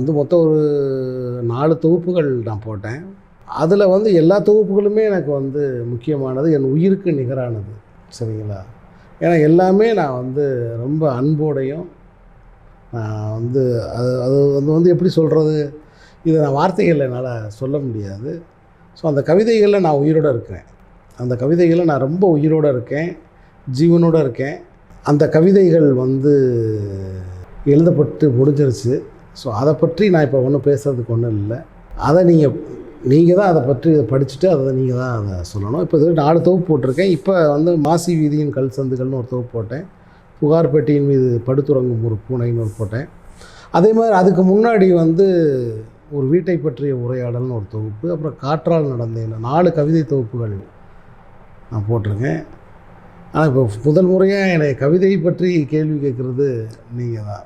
வந்து மொத்தம் ஒரு நாலு தொகுப்புகள் நான் போட்டேன். அதில் வந்து எல்லா தொகுப்புகளுமே எனக்கு வந்து முக்கியமானது என் உயிருக்கு நிகரானது சரிங்களா? ஏன்னா எல்லாமே நான் வந்து ரொம்ப அன்போடையும் நான் வந்து அது அது வந்து வந்து எப்படி சொல்கிறது இதை நான் வார்த்தைகளில் என்னால் சொல்ல முடியாது. ஸோ அந்த கவிதைகளில் நான் உயிரோடு இருக்கிறேன். அந்த கவிதைகளில் நான் ரொம்ப உயிரோடு இருக்கேன் ஜீவனோடு இருக்கேன். அந்த கவிதைகள் வந்து எழுதப்பட்டு முடிஞ்சிருச்சு. ஸோ அதை பற்றி நான் இப்போ ஒன்றும் பேசுகிறதுக்கு ஒன்றும் இல்லை. அதை நீங்கள் நீங்கள் தான் அதை பற்றி இதை படிச்சுட்டு அதை நீங்கள் தான் அதை சொல்லணும். இப்போ இது நாலு தொகுப்பு போட்டிருக்கேன். இப்போ வந்து மாசி வீதியின் கல் சந்துகள்னு ஒரு தொகுப்பு போட்டேன். புகார் பெட்டியின் மீது படுத்துறங்கும் ஒரு பூனைன்னு ஒரு போட்டேன். அதே மாதிரி அதுக்கு முன்னாடி வந்து ஒரு வீட்டை பற்றிய உரையாடல்னு ஒரு தொகுப்பு அப்புறம் காற்றால் நடந்தேன் நாலு கவிதை தொகுப்புகள் நான் போட்டிருக்கேன். ஆனால் இப்போ முதல் முறையாக என்னை கவிதை பற்றி கேள்வி கேட்குறது நீங்கள் தான்.